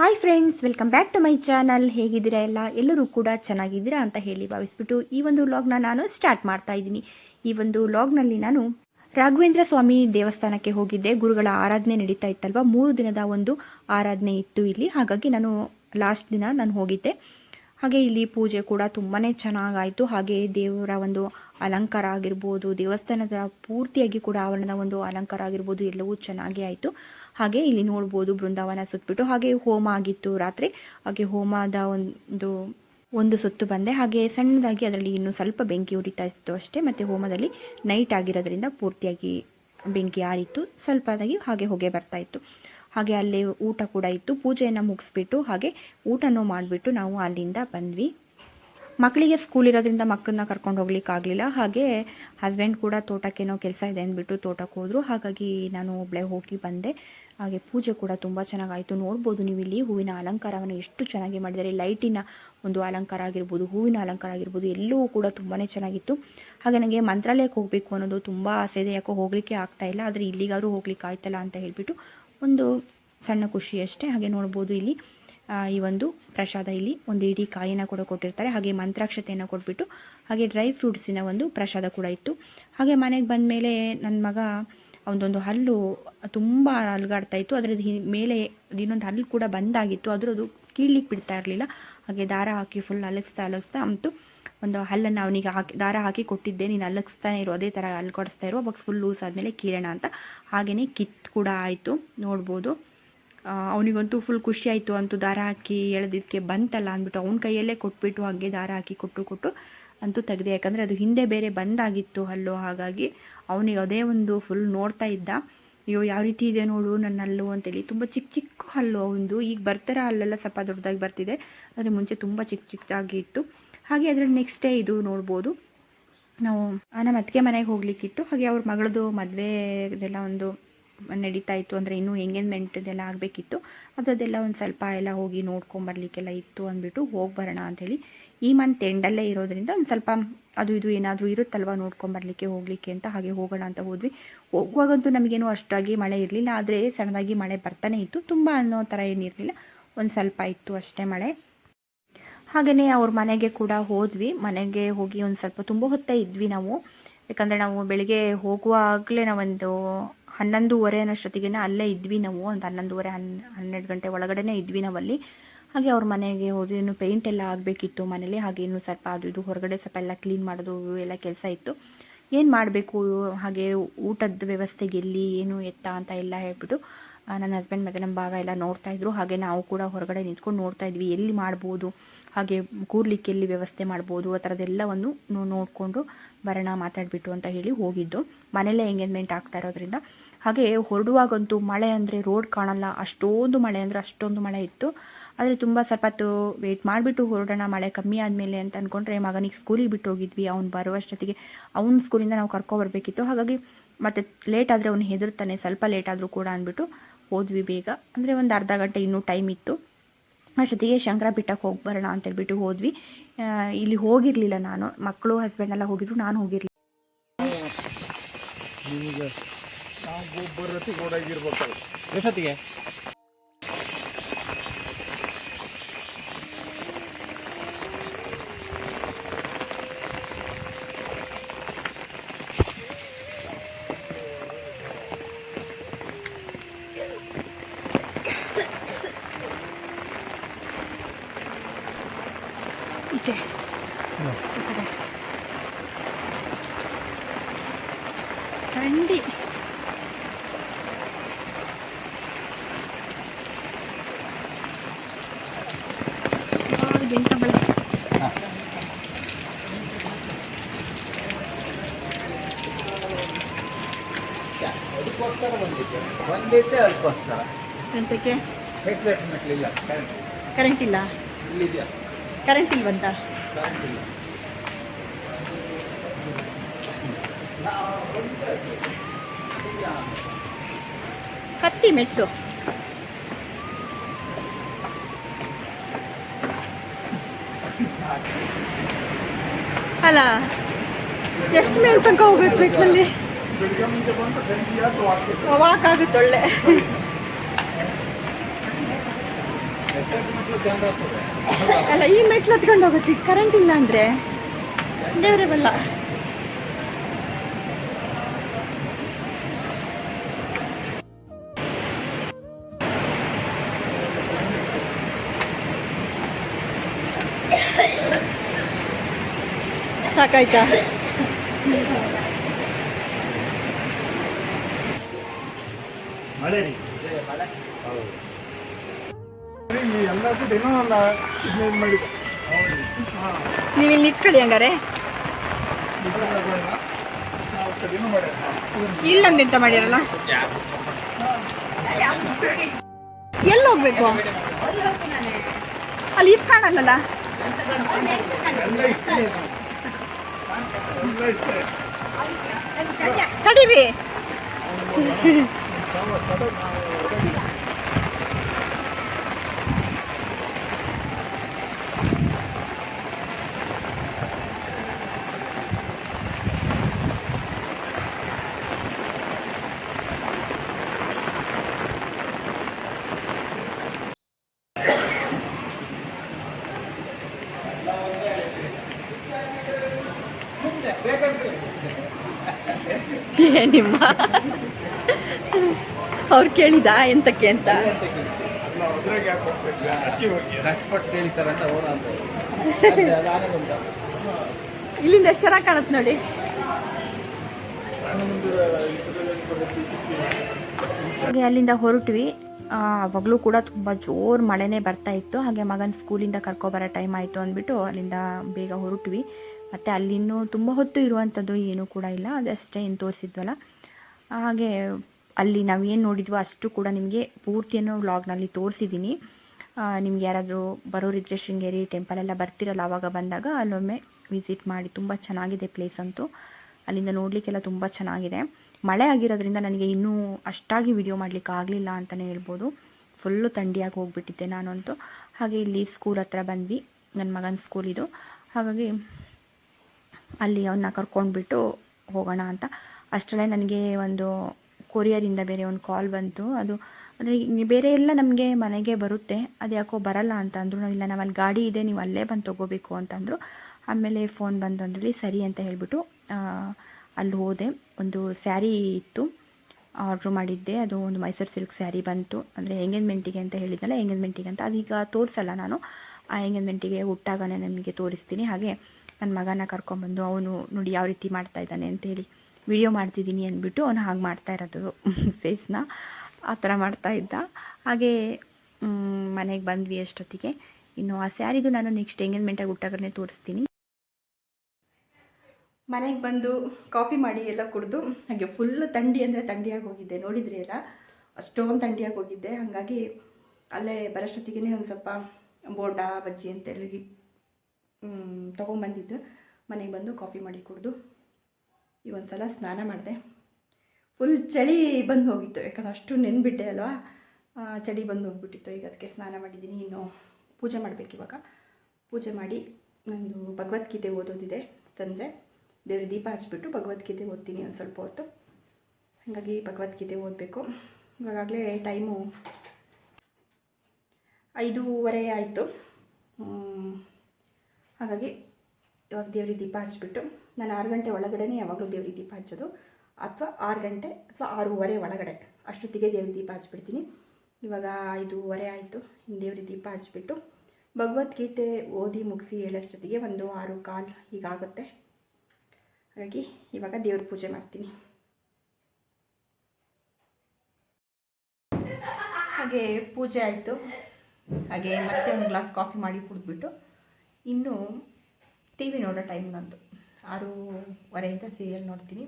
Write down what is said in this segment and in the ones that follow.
Hi friends welcome back to my channel ಹೇಗಿದ್ದೀರಾ ಎಲ್ಲ? ಎಲ್ಲರೂ ಕೂಡ ಚೆನ್ನಾಗಿದ್ದೀರಾ ಅಂತ ಹೇಳಿ ಭಾವಿಸ್ಬಿಟ್ಟು ಈ ಒಂದು ವ್ಲಾಗ್ನ ನಾನು ಸ್ಟಾರ್ಟ್ ಮಾಡ್ತಾ ಇದ್ದೀನಿ. ಈ ಒಂದು ವ್ಲಾಗ್ನಲ್ಲಿ ನಾನು ರಾಘವೇಂದ್ರ ಸ್ವಾಮಿ ದೇವಸ್ಥಾನಕ್ಕೆ ಹೋಗಿದ್ದೆ. ಗುರುಗಳ ಆರಾಧನೆ ನಡೀತಾ ಇತ್ತಲ್ವ? ಮೂರು ದಿನದ ಒಂದು ಆರಾಧನೆ ಇತ್ತು ಇಲ್ಲಿ. ಹಾಗಾಗಿ ನಾನು ಲಾಸ್ಟ್ ದಿನ ನಾನು ಹೋಗಿದ್ದೆ. ಹಾಗೆ ಇಲ್ಲಿ ಪೂಜೆ ಕೂಡ ತುಂಬಾ ಚೆನ್ನಾಗಾಯಿತು. ಹಾಗೆ ದೇವರ ಒಂದು ಅಲಂಕಾರ ಆಗಿರ್ಬೋದು, ದೇವಸ್ಥಾನದ ಪೂರ್ತಿಯಾಗಿ ಕೂಡ ಆವರಣದ ಒಂದು ಅಲಂಕಾರ ಆಗಿರ್ಬೋದು, ಎಲ್ಲವೂ ಚೆನ್ನಾಗೇ ಆಯಿತು. ಹಾಗೆ ಇಲ್ಲಿ ನೋಡ್ಬೋದು ಬೃಂದಾವನ ಸುತ್ತಬಿಟ್ಟು. ಹಾಗೆ ಹೋಮ ಆಗಿತ್ತು ರಾತ್ರಿ. ಹಾಗೆ ಹೋಮದ ಒಂದು ಒಂದು ಸುತ್ತು ಬಂದೆ. ಹಾಗೆ ಸಣ್ಣದಾಗಿ ಅದರಲ್ಲಿ ಇನ್ನೂ ಸ್ವಲ್ಪ ಬೆಂಕಿ ಉರಿತಾ ಇತ್ತು ಅಷ್ಟೇ. ಮತ್ತು ಹೋಮದಲ್ಲಿ ನೈಟ್ ಆಗಿರೋದ್ರಿಂದ ಪೂರ್ತಿಯಾಗಿ ಬೆಂಕಿ ಆರಿತ್ತು. ಸ್ವಲ್ಪದಾಗಿ ಹಾಗೆ ಹೊಗೆ ಬರ್ತಾ ಇತ್ತು. ಹಾಗೆ ಅಲ್ಲಿ ಊಟ ಕೂಡ ಇತ್ತು. ಪೂಜೆಯನ್ನು ಮುಗಿಸ್ಬಿಟ್ಟು ಹಾಗೆ ಊಟನೂ ಮಾಡಿಬಿಟ್ಟು ನಾವು ಅಲ್ಲಿಂದ ಬಂದ್ವಿ. ಮಕ್ಕಳಿಗೆ ಸ್ಕೂಲ್ ಇರೋದ್ರಿಂದ ಮಕ್ಕಳನ್ನ ಕರ್ಕೊಂಡು ಹೋಗ್ಲಿಕ್ಕೆ ಆಗಲಿಲ್ಲ. ಹಾಗೆ ಹಸ್ಬೆಂಡ್ ಕೂಡ ತೋಟಕ್ಕೇನೋ ಕೆಲಸ ಇದೆ ಅಂದ್ಬಿಟ್ಟು ತೋಟಕ್ಕೆ ಹೋದರು. ಹಾಗಾಗಿ ನಾನು ಒಬ್ಬಳೇ ಹೋಗಿ ಬಂದೆ. ಹಾಗೆ ಪೂಜೆ ಕೂಡ ತುಂಬ ಚೆನ್ನಾಗಾಯಿತು. ನೋಡ್ಬೋದು ನೀವು ಇಲ್ಲಿ ಹೂವಿನ ಅಲಂಕಾರವನ್ನು ಎಷ್ಟು ಚೆನ್ನಾಗಿ ಮಾಡಿದ್ದಾರೆ. ಲೈಟಿನ ಒಂದು ಅಲಂಕಾರ ಆಗಿರ್ಬೋದು, ಹೂವಿನ ಅಲಂಕಾರ ಆಗಿರ್ಬೋದು ಎಲ್ಲವೂ ಕೂಡ ತುಂಬಾ ಚೆನ್ನಾಗಿತ್ತು. ಹಾಗೆ ನನಗೆ ಮಂತ್ರಾಲಯಕ್ಕೆ ಹೋಗಬೇಕು ಅನ್ನೋದು ತುಂಬ ಆಸೆ ಇದೆ. ಯಾಕೋ ಹೋಗಲಿಕ್ಕೆ ಆಗ್ತಾ ಇಲ್ಲ. ಆದರೆ ಇಲ್ಲಿಗಾದರೂ ಹೋಗ್ಲಿಕ್ಕೆ ಆಯ್ತಲ್ಲ ಅಂತ ಹೇಳಿಬಿಟ್ಟು ಒಂದು ಸಣ್ಣ ಖುಷಿ ಅಷ್ಟೇ. ಹಾಗೆ ನೋಡ್ಬೋದು ಇಲ್ಲಿ ಈ ಒಂದು ಪ್ರಸಾದ ಇಲ್ಲಿ ಒಂದು ಇಡೀ ಕಾಯಿನ ಕೂಡ ಕೊಟ್ಟಿರ್ತಾರೆ. ಹಾಗೆ ಮಂತ್ರಾಕ್ಷತೆಯನ್ನು ಕೊಟ್ಬಿಟ್ಟು, ಹಾಗೆ ಡ್ರೈ ಫ್ರೂಟ್ಸಿನ ಒಂದು ಪ್ರಸಾದ ಕೂಡ ಇತ್ತು. ಹಾಗೆ ಮನೆಗೆ ಬಂದ ಮೇಲೆ ನನ್ನ ಮಗ ಅವನದೊಂದು ಹಲ್ಲು ತುಂಬ ಅಲ್ಗಾಡ್ತಾ ಇತ್ತು. ಅದರದ್ದು ಮೇಲೆ ಇನ್ನೊಂದು ಹಲ್ಲು ಕೂಡ ಬಂದಾಗಿತ್ತು. ಆದರೂ ಅದು ಕೀಳ್ಲಿಕ್ಕೆ ಬಿಡ್ತಾ ಇರಲಿಲ್ಲ. ಹಾಗೆ ದಾರ ಹಾಕಿ ಫುಲ್ ಅಲಗಿಸ್ತಾ ಅಲಗಿಸ್ತಾ ಅಂತು ಒಂದು ಹಲ್ಲನ್ನು ಅವನಿಗೆ ಹಾಕಿ, ದಾರ ಹಾಕಿ ಕೊಟ್ಟಿದ್ದೆ. ನೀನು ಅಲಗಿಸ್ತಾನೆ ಇರು, ಅದೇ ಥರ ಅಲ್ಗಾಡಿಸ್ತಾ ಇರು. ಅವಾಗ ಫುಲ್ ಲೂಸ್ ಆದಮೇಲೆ ಕೀಳೋಣ ಅಂತ. ಹಾಗೆಯೇ ಕಿತ್ತು ಕೂಡ ಆಯಿತು. ನೋಡ್ಬೋದು. ಅವನಿಗಂತೂ ಫುಲ್ ಖುಷಿ ಆಯಿತು ಅಂತೂ ದಾರ ಹಾಕಿ ಎಳೆದಿದ್ದಕ್ಕೆ ಬಂತಲ್ಲ ಅಂದ್ಬಿಟ್ಟು ಅವನ ಕೈಯಲ್ಲೇ ಕೊಟ್ಬಿಟ್ಟು ಹಾಗೆ ದಾರ ಹಾಕಿ ಕೊಟ್ಟು ಕೊಟ್ಟು ಅಂತೂ ತೆಗೆದೆ. ಯಾಕಂದರೆ ಅದು ಹಿಂದೆ ಬೇರೆ ಬಂದಾಗಿತ್ತು ಹಲ್ಲು, ಹಾಗಾಗಿ ಅವನಿಗೆ ಅದೇ ಒಂದು ಫುಲ್ ನೋಡ್ತಾ ಇದ್ದ. ಅಯ್ಯೋ, ಯಾವ ರೀತಿ ಇದೆ ನೋಡು ನನ್ನ ಹಲ್ಲು ಅಂತೇಳಿ. ತುಂಬ ಚಿಕ್ಕ ಚಿಕ್ಕ ಹಲ್ಲು ಅವನದು ಈಗ ಬರ್ತಾರ ಅಲ್ಲೆಲ್ಲ ಸ್ವಲ್ಪ ದೊಡ್ಡದಾಗಿ ಬರ್ತಿದೆ. ಆದರೆ ಮುಂಚೆ ತುಂಬ ಚಿಕ್ಕ ಚಿಕ್ಕದಾಗಿ ಇತ್ತು. ಹಾಗೆ ಅದರಲ್ಲಿ ನೆಕ್ಸ್ಟ್ ಡೇ ಇದು ನೋಡ್ಬೋದು. ನಾವು ನಮ್ಮ ಅತ್ತಿಗೆ ಮನೆಗೆ ಹೋಗ್ಲಿಕ್ಕಿತ್ತು. ಹಾಗೆ ಅವ್ರ ಮಗಳದು ಮದುವೆದೆಲ್ಲ ಒಂದು ನಡೀತಾ ಇತ್ತು ಅಂದರೆ ಇನ್ನೂ ಎಂಗೇಜ್ಮೆಂಟ್ದೆಲ್ಲ ಆಗಬೇಕಿತ್ತು. ಅದೆಲ್ಲ ಒಂದು ಸ್ವಲ್ಪ ಎಲ್ಲ ಹೋಗಿ ನೋಡ್ಕೊಂಬರ್ಲಿಕ್ಕೆಲ್ಲ ಇತ್ತು ಅಂದ್ಬಿಟ್ಟು ಹೋಗಿ ಬರೋಣ ಅಂಥೇಳಿ ಈ ಮಂತ್ ಎಂಡಲ್ಲೇ ಇರೋದ್ರಿಂದ ಒಂದು ಸ್ವಲ್ಪ ಅದು ಇದು ಏನಾದರೂ ಇರುತ್ತಲ್ವ ನೋಡ್ಕೊಂಬರ್ಲಿಕ್ಕೆ, ಹೋಗಲಿಕ್ಕೆ ಅಂತ ಹಾಗೆ ಹೋಗೋಣ ಅಂತ ಹೋದ್ವಿ. ಹೋಗುವಾಗಂತೂ ನಮಗೇನು ಅಷ್ಟಾಗಿ ಮಳೆ ಇರಲಿಲ್ಲ, ಆದರೆ ಸಣ್ಣದಾಗಿ ಮಳೆ ಬರ್ತಾನೆ ಇತ್ತು. ತುಂಬ ಅನ್ನೋ ಥರ ಏನಿರಲಿಲ್ಲ ಒಂದು ಸ್ವಲ್ಪ ಇತ್ತು ಅಷ್ಟೇ ಮಳೆ. ಹಾಗೆಯೇ ಅವ್ರ ಮನೆಗೆ ಕೂಡ ಹೋದ್ವಿ. ಮನೆಗೆ ಹೋಗಿ ಒಂದು ಸ್ವಲ್ಪ ತುಂಬ ಹೊತ್ತೇ ಇದ್ವಿ ನಾವು. ಯಾಕಂದರೆ ನಾವು ಬೆಳಿಗ್ಗೆ ಹೋಗುವಾಗಲೇ ನಾವೊಂದು ಹನ್ನೊಂದುವರೆ ಅನ್ನೋಷ್ಟೊತ್ತಿಗೆ ಅಲ್ಲೇ ಇದ್ವಿ ನಾವು, ಒಂದು ಹನ್ನೊಂದುವರೆ ಹನ್, ಹನ್ನೆರಡು ಗಂಟೆ ಒಳಗಡೆನೇ ಇದ್ವಿ ನಾವಲ್ಲಿ. ಹಾಗೆ ಅವ್ರ ಮನೆಗೆ ಹೋದ ಏನು ಪೇಂಟ್ ಎಲ್ಲ ಆಗಬೇಕಿತ್ತು ಮನೇಲಿ, ಹಾಗೆ ಇನ್ನೂ ಸ್ವಲ್ಪ ಅದು ಇದು ಹೊರಗಡೆ ಸ್ವಲ್ಪ ಎಲ್ಲ ಕ್ಲೀನ್ ಮಾಡೋದು ಎಲ್ಲ ಕೆಲಸ ಇತ್ತು. ಏನು ಮಾಡಬೇಕು, ಹಾಗೆ ಊಟದ ವ್ಯವಸ್ಥೆಗೆ ಎಲ್ಲಿ ಏನು ಎತ್ತ ಅಂತ ಎಲ್ಲ ಹೇಳ್ಬಿಟ್ಟು ನನ್ನ ಹಸ್ಬೆಂಡ್ ಮತ್ತು ನಮ್ಮ ಭಾವ ಎಲ್ಲ ನೋಡ್ತಾ ಇದ್ರು. ಹಾಗೆ ನಾವು ಕೂಡ ಹೊರಗಡೆ ನಿಂತ್ಕೊಂಡು ನೋಡ್ತಾ ಇದ್ವಿ, ಎಲ್ಲಿ ಮಾಡ್ಬೋದು, ಹಾಗೆ ಕೂರ್ಲಿಕ್ಕೆ ಎಲ್ಲಿ ವ್ಯವಸ್ಥೆ ಮಾಡ್ಬೋದು, ಆ ಥರದ್ದೆಲ್ಲವನ್ನು ನೋಡಿಕೊಂಡು ಬರೋಣ, ಮಾತಾಡಿಬಿಟ್ಟು ಅಂತ ಹೇಳಿ ಹೋಗಿದ್ದು. ಮನೆಯಲ್ಲೇ ಎಂಗೇಜ್ಮೆಂಟ್ ಆಗ್ತಾ ಇರೋದ್ರಿಂದ. ಹಾಗೆ ಹೊರಡುವಾಗಂತೂ ಮಳೆ ಅಂದರೆ ರೋಡ್ ಕಾಣಲ್ಲ. ಅಷ್ಟೊಂದು ಮಳೆ ಅಂದರೆ ಅಷ್ಟೊಂದು ಮಳೆ ಇತ್ತು. ಆದರೆ ತುಂಬ ಸ್ವಲ್ಪ ಹೊತ್ತು ವೆಯ್ಟ್ ಮಾಡಿಬಿಟ್ಟು ಹೊರಡೋಣ, ಮಳೆ ಕಮ್ಮಿ ಆದಮೇಲೆ ಅಂತ ಅಂದ್ಕೊಂಡ್ರೆ ಮಗನಿಗೆ ಸ್ಕೂಲಿಗೆ ಬಿಟ್ಟು ಹೋಗಿದ್ವಿ. ಅವ್ನು ಬರುವಷ್ಟೊತ್ತಿಗೆ ಅವ್ನ ಸ್ಕೂಲಿಂದ ನಾವು ಕರ್ಕೊಬರ್ಬೇಕಿತ್ತು ಹಾಗಾಗಿ ಮತ್ತೆ ಲೇಟ್ ಆದರೆ ಅವ್ನು ಹೆದರ್ತಾನೆ ಸ್ವಲ್ಪ ಲೇಟ್ ಆದರೂ ಕೂಡ ಅಂದ್ಬಿಟ್ಟು ಹೋದ್ವಿ ಬೇಗ. ಅಂದರೆ ಒಂದು ಅರ್ಧ ಗಂಟೆ ಇನ್ನೂ ಟೈಮ್ ಇತ್ತು. ಅಷ್ಟೊತ್ತಿಗೆ ಶಂಕರ ಬಿಟ್ಟಕ್ಕೆ ಹೋಗಿ ಬರೋಣ ಅಂತೇಳ್ಬಿಟ್ಟು ಹೋದ್ವಿ. ಇಲ್ಲಿ ಹೋಗಿರಲಿಲ್ಲ ನಾನು. ಮಕ್ಕಳು ಹಸ್ಬೆಂಡ್ ಎಲ್ಲ ಹೋಗಿದ್ರು, ನಾನು ಹೋಗಿರಲಿಲ್ಲ. ನಿಮಗೆ ನಾವು ಗೊಬ್ಬರ ರತಿ ಕೊಡಾಗಿರ್ಬೇಕಲ್ಲ ಎಷ್ಟೊತ್ತಿಗೆ? ಈಚೆ ಥಂಡಿ ಭಾಳ ಬೆಂಕ ಬೆಳಕು ಅದಕ್ಕೋಸ್ಕರ ಬಂದಿದ್ದೆ ಬಂದಿದ್ದೆ ಅದಕ್ಕೋಸ್ಕರ ಎಂತಕ್ಕೆ? ಹೆಡ್ಲೈಟ್ ಮೆಟ್ಲಿಲ್ಲ ಕರೆಂಟ್ ಕರೆಂಟ್ ಇಲ್ಲ? ಇಲ್ಲಿದೆಯಾ? ಕರೆಂಟ್ ಇಲ್ವಂತ? ಕರೆಂಟ್ ಇಲ್ಲ. ಹತ್ತಿ ಮೆಟ್ಟು. ಅಲ್ಲ ಎಷ್ಟು ಮೇಲೆ ತನಕ ಹೋಗ್ಬೇಕು ಮೆಟ್ಲಲ್ಲಿ? ವಾಕ್ ಆಗುತ್ತೆ ಒಳ್ಳೆ ಅಲ್ಲ ಈ ಮೆಟ್ಲು ಹತ್ಕೊಂಡು ಹೋಗುತ್ತೆ. ಕರೆಂಟ್ ಇಲ್ಲ ಅಂದರೆ? ದೇವರೇ ಸಾಕಾಯ್ತಾ? ಮಳೆ. ಎಲ್ಲ ನೀವು ಇಲ್ಲಿ ನಿಂತ್ಕೊಳ್ಳಿ ಹಂಗಾರೆ. ಇಲ್ಲಂದು ಎಂತ ಎಲ್ಲಿ ಹೋಗ್ಬೇಕು? ಅಲ್ಲಿ ಇಪ್ ಕಾಣಲ್ಲ ತಡೀರಿ. ಏ ನಿಮ್ಮ ಅವ್ರು ಕೇಳಿದ ಎಂತಕ್ಕೆ ಅಂತ? ಇಲ್ಲಿಂದ ಎಷ್ಟು ಚೆನ್ನಾಗಿ ಕಾಣುತ್ತೆ ನೋಡಿ. ಹಾಗೆ ಅಲ್ಲಿಂದ ಹೊರಟ್ವಿ. ಅವಾಗಲೂ ಕೂಡ ತುಂಬ ಜೋರು ಮಳೆನೇ ಬರ್ತಾ ಇತ್ತು. ಹಾಗೆ ಮಗನ ಸ್ಕೂಲಿಂದ ಕರ್ಕೊಬರೋ ಟೈಮ್ ಆಯಿತು ಅಂದ್ಬಿಟ್ಟು ಅಲ್ಲಿಂದ ಬೇಗ ಹೊರಟ್ವಿ. ಮತ್ತು ಅಲ್ಲಿನ್ನೂ ತುಂಬ ಹೊತ್ತು ಇರುವಂಥದ್ದು ಏನೂ ಕೂಡ ಇಲ್ಲ. ಅದಷ್ಟೇ ಏನು ತೋರಿಸಿದ್ವಲ್ಲ. ಹಾಗೆ ಅಲ್ಲಿ ನಾವು ಏನು ನೋಡಿದ್ವೋ ಅಷ್ಟು ಕೂಡ ನಿಮಗೆ ಪೂರ್ತಿಯನ್ನು ವ್ಲಾಗ್ನಲ್ಲಿ ತೋರಿಸಿದ್ದೀನಿ ನಿಮ್ಗೆ ಯಾರಾದರೂ ಬರೋರಿದ್ರೆ ಶೃಂಗೇರಿ ಟೆಂಪಲ್ ಎಲ್ಲ ಬರ್ತಿರಲ್ಲ ಆವಾಗ ಬಂದಾಗ ಅಲ್ಲೊಮ್ಮೆ ವಿಸಿಟ್ ಮಾಡಿ. ತುಂಬ ಚೆನ್ನಾಗಿದೆ ಪ್ಲೇಸ್ ಅಂತೂ. ಅಲ್ಲಿಂದ ನೋಡಲಿಕ್ಕೆಲ್ಲ ತುಂಬ ಚೆನ್ನಾಗಿದೆ. ಮಳೆ ಆಗಿರೋದ್ರಿಂದ ನನಗೆ ಇನ್ನೂ ಅಷ್ಟಾಗಿ ವಿಡಿಯೋ ಮಾಡಲಿಕ್ಕೆ ಆಗಲಿಲ್ಲ ಅಂತಲೇ ಹೇಳ್ಬೋದು. ಫುಲ್ಲು ಥಂಡಿಯಾಗಿ ಹೋಗಿಬಿಟ್ಟಿದ್ದೆ ನಾನಂತೂ. ಹಾಗೆ ಇಲ್ಲಿ ಸ್ಕೂಲ್ ಹತ್ರ ಬಂದ್ವಿ. ನನ್ನ ಮಗನ ಸ್ಕೂಲ್ ಇದು. ಹಾಗಾಗಿ ಅಲ್ಲಿ ಅವನ್ನ ಕರ್ಕೊಂಡ್ಬಿಟ್ಟು ಹೋಗೋಣ ಅಂತ. ಅಷ್ಟರಲ್ಲೇ ನನಗೆ ಒಂದು ಕೊರಿಯರಿಂದ ಬೇರೆ ಒಂದು ಕಾಲ್ ಬಂತು. ಅದು ಅಂದರೆ ಬೇರೆ ಎಲ್ಲ ನಮಗೆ ಮನೆಗೆ ಬರುತ್ತೆ. ಅದು ಯಾಕೋ ಬರಲ್ಲ ಅಂತ ಅಂದರು. ಇಲ್ಲ ನಾವು ಗಾಡಿ ಇದೆ, ನೀವು ಅಲ್ಲೇ ಬಂದು ತೊಗೋಬೇಕು ಅಂತಂದರು ಆಮೇಲೆ ಫೋನ್ ಬಂದು ಅಂದ್ರಲ್ಲಿ ಸರಿ ಅಂತ ಹೇಳಿಬಿಟ್ಟು ಅಲ್ಲಿ ಹೋದೆ. ಒಂದು ಸ್ಯಾರಿ ಇತ್ತು. ಆರ್ಡ್ರ್ ಮಾಡಿದ್ದೆ. ಅದು ಒಂದು ಮೈಸೂರು ಸಿಲ್ಕ್ ಸ್ಯಾರಿ ಬಂತು. ಅಂದರೆ ಎಂಗೇಜ್ಮೆಂಟಿಗೆ ಅಂತ ಹೇಳಿದ್ನಲ್ಲ, ಎಂಗೇಜ್ಮೆಂಟಿಗೆ ಅಂತ. ಅದೀಗ ತೋರಿಸಲ್ಲ ನಾನು. ಆ ಎಂಗೇಜ್ಮೆಂಟಿಗೆ ಹುಟ್ಟಾಗನೇ ನಿಮಗೆ ತೋರಿಸ್ತೀನಿ. ಹಾಗೆ ನನ್ನ ಮಗನ ಕರ್ಕೊಂಬಂದು ಅವನು ನೋಡಿ ಯಾವ ರೀತಿ ಮಾಡ್ತಾ ಇದ್ದಾನೆ ಅಂತೇಳಿ ವಿಡಿಯೋ ಮಾಡ್ತಿದ್ದೀನಿ ಅಂದ್ಬಿಟ್ಟು ಅವನು ಹಾಗೆ ಮಾಡ್ತಾ ಇರೋದು ಫೇಸ್ನ ಆ ಥರ ಮಾಡ್ತಾ ಇದ್ದ. ಹಾಗೆ ಮನೆಗೆ ಬಂದ್ವಿ ಅಷ್ಟೊತ್ತಿಗೆ. ಇನ್ನು ಆ ಸ್ಯಾರಿದು ನಾನು ನೆಕ್ಸ್ಟ್ ಎಂಗೇಜ್ಮೆಂಟಾಗಿ ಹುಟ್ಟಾಗನೇ ತೋರಿಸ್ತೀನಿ. ಮನೆಗೆ ಬಂದು ಕಾಫಿ ಮಾಡಿ ಎಲ್ಲ ಕುಡಿದು, ಹಾಗೆ ಫುಲ್ ಥಂಡಿ ಅಂದರೆ ಥಂಡಿಯಾಗಿ ಹೋಗಿದ್ದೆ. ನೋಡಿದ್ರಿ ಎಲ್ಲ? ಅಷ್ಟೊಂದು ಥಂಡಿಯಾಗಿ ಹೋಗಿದ್ದೆ. ಹಾಗಾಗಿ ಅಲ್ಲೇ ಬರೋಷ್ಟೊತ್ತಿಗೆ ಒಂದು ಸ್ವಲ್ಪ ಬೋಂಡ, ಬಜ್ಜಿ ಅಂತೇಳಿ ತೊಗೊಂಬಂದಿದ್ದು. ಮನೆಗೆ ಬಂದು ಕಾಫಿ ಮಾಡಿ ಕುಡಿದು. ಈ ಒಂದು ಸಲ ಸ್ನಾನ ಮಾಡಿದೆ. ಫುಲ್ ಚಳಿ ಬಂದು ಹೋಗಿತ್ತು, ಯಾಕಂದ್ರೆ ಅಷ್ಟು ನೆನ್ಬಿಟ್ಟೆ ಅಲ್ವಾ? ಚಳಿ ಬಂದು ಹೋಗ್ಬಿಟ್ಟಿತ್ತು. ಈಗ ಅದಕ್ಕೆ ಸ್ನಾನ ಮಾಡಿದ್ದೀನಿ. ಇನ್ನು ಪೂಜೆ ಮಾಡಬೇಕು ಇವಾಗ. ಪೂಜೆ ಮಾಡಿ ನಂದು ಭಗವದ್ಗೀತೆ ಓದೋದಿದೆ ಸಂಜೆ. ದೇವ್ರ ದೀಪ ಹಚ್ಬಿಟ್ಟು ಭಗವದ್ಗೀತೆ ಓದ್ತೀನಿ ಒಂದು ಸ್ವಲ್ಪ ಹೊತ್ತು. ಹಾಗಾಗಿ ಭಗವದ್ಗೀತೆ ಓದಬೇಕು. ಇವಾಗಲೇ ಟೈಮು ಐದೂವರೆ ಆಯಿತು. ಹಾಗಾಗಿ ಇವಾಗ ದೇವ್ರಿಗೆ ದೀಪ ಹಚ್ಬಿಟ್ಟು ನಾನು ಆರು ಗಂಟೆ ಒಳಗಡೆನೇ ಯಾವಾಗಲೂ ದೇವ್ರಿಗೆ ದೀಪ ಹಚ್ಚೋದು. ಅಥವಾ ಆರು ಗಂಟೆ ಅಥವಾ ಆರೂವರೆ ಒಳಗಡೆ ಅಷ್ಟೊತ್ತಿಗೆ ದೇವ್ರಿಗೆ ದೀಪ ಹಚ್ಬಿಡ್ತೀನಿ ಇವಾಗ ಐದೂವರೆ ಆಯಿತು ದೇವ್ರಿಗೆ ದೀಪ ಹಚ್ಬಿಟ್ಟು ಭಗವದ್ಗೀತೆ ಓದಿ ಮುಗಿಸಿ ಹೇಳೋಷ್ಟೊತ್ತಿಗೆ ಒಂದು ಆರು ಕಾಲು ಹೀಗಾಗುತ್ತೆ ಹಾಗಾಗಿ ಇವಾಗ ದೇವ್ರ ಪೂಜೆ ಮಾಡ್ತೀನಿ. ಹಾಗೆ ಪೂಜೆ ಆಯಿತು. ಹಾಗೆ ಮತ್ತೆ ಒಂದು ಗ್ಲಾಸ್ ಕಾಫಿ ಮಾಡಿ ಕುಡಿದ್ಬಿಟ್ಟು ಇನ್ನು ಟಿ ವಿ ನೋಡೋ ಟೈಮ್ ನಂದು. ಆರೂವರೆಯಿಂದ ಸೀರಿಯಲ್ ನೋಡ್ತೀನಿ.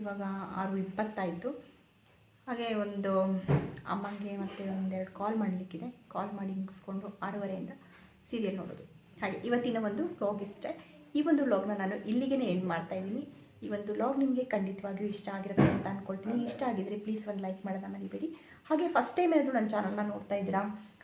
ಇವಾಗ ಆರು ಇಪ್ಪತ್ತಾಯಿತು ಹಾಗೆ ಒಂದು ಅಮ್ಮಂಗೆ ಮತ್ತು ಒಂದೆರಡು ಕಾಲ್ ಮಾಡಲಿಕ್ಕಿದೆ. ಕಾಲ್ ಮಾಡಿ ಮುಗಿಸ್ಕೊಂಡು ಆರೂವರೆಯಿಂದ ಸೀರಿಯಲ್ ನೋಡೋದು. ಹಾಗೆ ಇವತ್ತಿನ ಒಂದು ವ್ಲಾಗ್ ಇಷ್ಟೇ. ಈ ಒಂದು ವ್ಲಾಗ್ನ ನಾನು ಇಲ್ಲಿಗೆ ಎಂಡ್ ಮಾಡ್ತಾ ಇದ್ದೀನಿ. ಈ ಒಂದು ವ್ಲಾಗ್ ನಿಮಗೆ ಖಂಡಿತವಾಗಿಯೂ ಇಷ್ಟ ಆಗಿರುತ್ತೆ ಅಂತ ಅಂದ್ಕೊಳ್ತೀನಿ ಇಷ್ಟ ಆಗಿದ್ರೆ ಪ್ಲೀಸ್ ಒಂದು ಲೈಕ್ ಮಾಡೋದನ್ನ ಮರಿಬೇಡಿ. ಹಾಗೆ ಫಸ್ಟ್ ಟೈಮ್ ಏನಾದರೂ ನನ್ನ ಚಾನಲ್ನ ನೋಡ್ತಾ ಇದ್ದೀರಾ?